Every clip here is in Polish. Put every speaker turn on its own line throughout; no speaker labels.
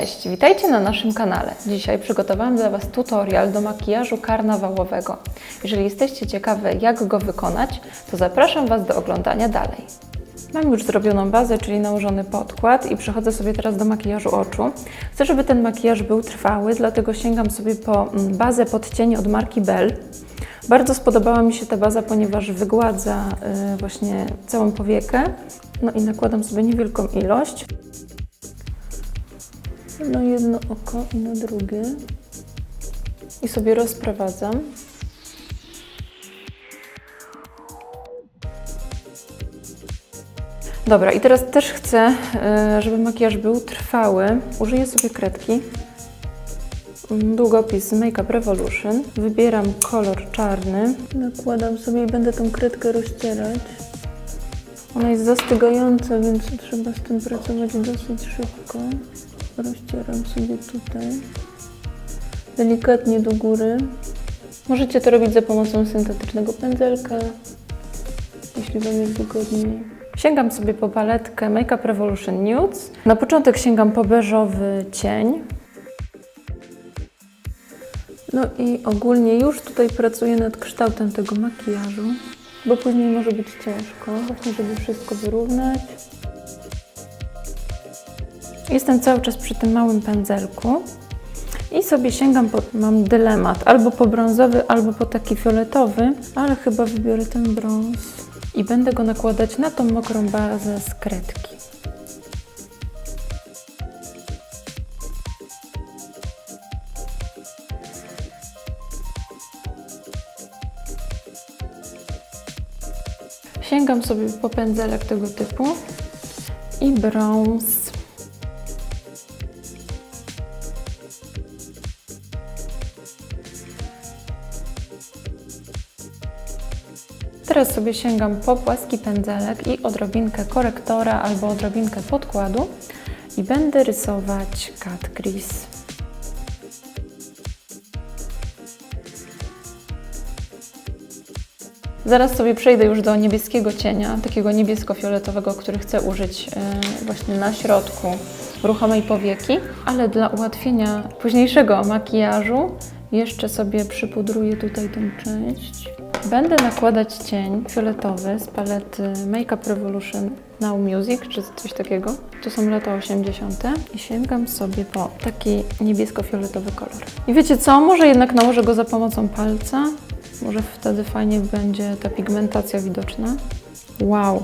Cześć, witajcie na naszym kanale. Dzisiaj przygotowałam dla Was tutorial do makijażu karnawałowego. Jeżeli jesteście ciekawe, jak go wykonać, to zapraszam Was do oglądania dalej. Mam już zrobioną bazę, czyli nałożony podkład i przechodzę sobie teraz do makijażu oczu. Chcę, żeby ten makijaż był trwały, dlatego sięgam sobie po mm, bazę pod cień od marki Bell. Bardzo spodobała mi się ta baza, ponieważ wygładza y, właśnie całą powiekę. No i nakładam sobie niewielką ilość. Na jedno oko i na drugie. I sobie rozprowadzam. Dobra, i teraz też chcę, y, żeby makijaż był trwały. Użyję sobie kredki. Długopis z Makeup Revolution. Wybieram kolor czarny. Nakładam sobie i będę tą kredkę rozcierać. Ona jest zastygająca, więc trzeba z tym pracować dosyć szybko. Rozcieram sobie tutaj. Delikatnie do góry. Możecie to robić za pomocą syntetycznego pędzelka, jeśli Wam jest wygodniej. Sięgam sobie po paletkę Makeup Revolution Nudes. Na początek sięgam po beżowy cień. No i ogólnie już tutaj pracuję nad kształtem tego makijażu, bo później może być ciężko, właśnie żeby wszystko wyrównać. Jestem cały czas przy tym małym pędzelku i sobie sięgam po, mam dylemat, albo po brązowy, albo po taki fioletowy, ale chyba wybiorę ten brąz i będę go nakładać na tą mokrą bazę z kredki. Sięgam sobie po pędzelek tego typu i brąz. Teraz sobie sięgam po płaski pędzelek i odrobinkę korektora albo odrobinkę podkładu i będę rysować cut crease. Zaraz sobie przejdę już do niebieskiego cienia, takiego niebiesko-fioletowego, który chcę użyć e, właśnie na środku ruchomej powieki, ale dla ułatwienia późniejszego makijażu jeszcze sobie przypudruję tutaj tą część. Będę nakładać cień fioletowy z palety Makeup Revolution Now Music, czy coś takiego. To są lata 80. I sięgam sobie po taki niebiesko-fioletowy kolor. I wiecie co? Może jednak nałożę go za pomocą palca. Może wtedy fajnie będzie ta pigmentacja widoczna. Wow!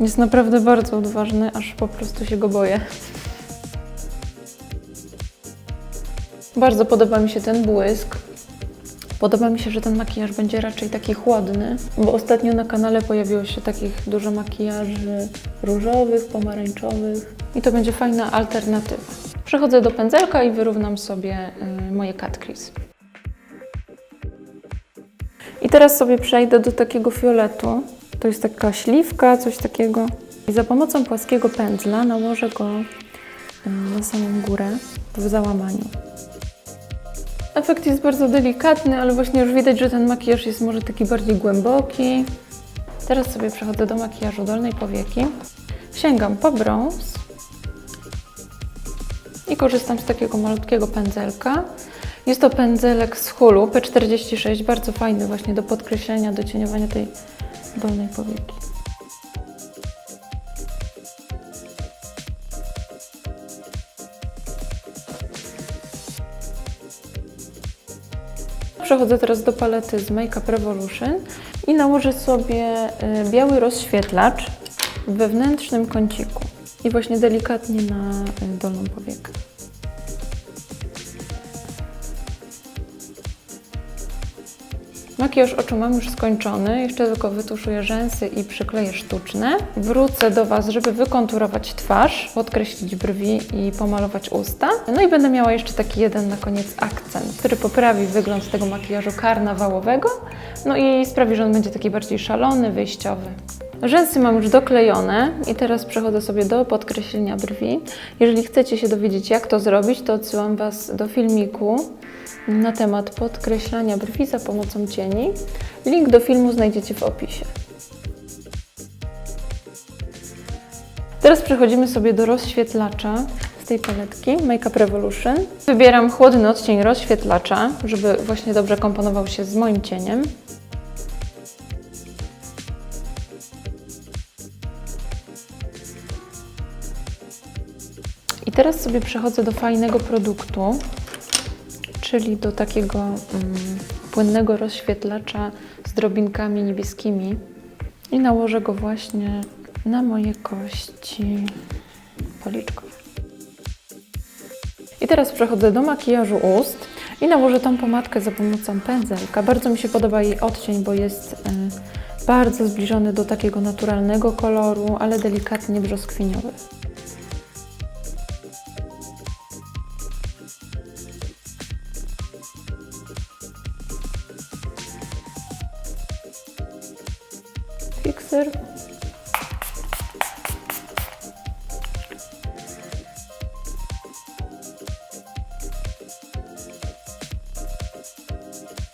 Jest naprawdę bardzo odważny, aż po prostu się go boję. Bardzo podoba mi się ten błysk. Podoba mi się, że ten makijaż będzie raczej taki chłodny, bo ostatnio na kanale pojawiło się takich dużo makijaży różowych, pomarańczowych i to będzie fajna alternatywa. Przechodzę do pędzelka i wyrównam sobie y, moje cut crease. I teraz sobie przejdę do takiego fioletu. To jest taka śliwka, coś takiego. I za pomocą płaskiego pędzla nałożę go na samą górę w załamaniu. Efekt jest bardzo delikatny, ale właśnie już widać, że ten makijaż jest może taki bardziej głęboki. Teraz sobie przechodzę do makijażu dolnej powieki. Sięgam po brąz i korzystam z takiego malutkiego pędzelka. Jest to pędzelek z Hulu P46, bardzo fajny właśnie do podkreślenia, do cieniowania tej dolnej powieki. Przechodzę teraz do palety z Makeup Revolution i nałożę sobie y, biały rozświetlacz w wewnętrznym kąciku i właśnie delikatnie na y, dolną powiekę. Makijaż oczu mam już skończony, jeszcze tylko wytuszuję rzęsy i przykleję sztuczne. Wrócę do Was, żeby wykonturować twarz, podkreślić brwi i pomalować usta. No i będę miała jeszcze taki jeden na koniec akcent, który poprawi wygląd tego makijażu karnawałowego, no i sprawi, że on będzie taki bardziej szalony, wyjściowy. Rzęsy mam już doklejone i teraz przechodzę sobie do podkreślenia brwi. Jeżeli chcecie się dowiedzieć, jak to zrobić, to odsyłam Was do filmiku na temat podkreślania brwi za pomocą cieni. Link do filmu znajdziecie w opisie. Teraz przechodzimy sobie do rozświetlacza. Z tej paletki Makeup Revolution. Wybieram chłodny odcień rozświetlacza, żeby właśnie dobrze komponował się z moim cieniem. Teraz sobie przechodzę do fajnego produktu, czyli do takiego mm, płynnego rozświetlacza z drobinkami niebieskimi i nałożę go właśnie na moje kości policzkowe. I teraz przechodzę do makijażu ust i nałożę tą pomadkę za pomocą pędzelka. Bardzo mi się podoba jej odcień, bo jest y, bardzo zbliżony do takiego naturalnego koloru, ale delikatnie brzoskwiniowy. Fixer.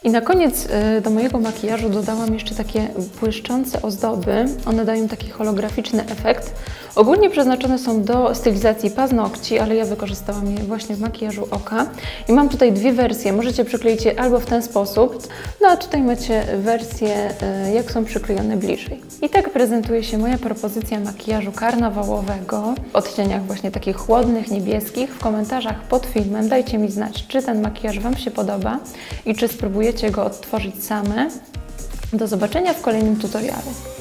I na koniec y, do mojego makijażu dodałam jeszcze takie błyszczące ozdoby. One dają taki holograficzny efekt. Ogólnie przeznaczone są do stylizacji paznokci, ale ja wykorzystałam je właśnie w makijażu oka. I mam tutaj dwie wersje. Możecie przykleić je albo w ten sposób, no a tutaj macie wersje, y, jak są przyklejone bliżej. I tak prezentuje się moja propozycja makijażu karnawałowego w odcieniach właśnie takich chłodnych, niebieskich. W komentarzach pod filmem dajcie mi znać, czy ten makijaż Wam się podoba i czy spróbujecie go odtworzyć same. Do zobaczenia w kolejnym tutorialu.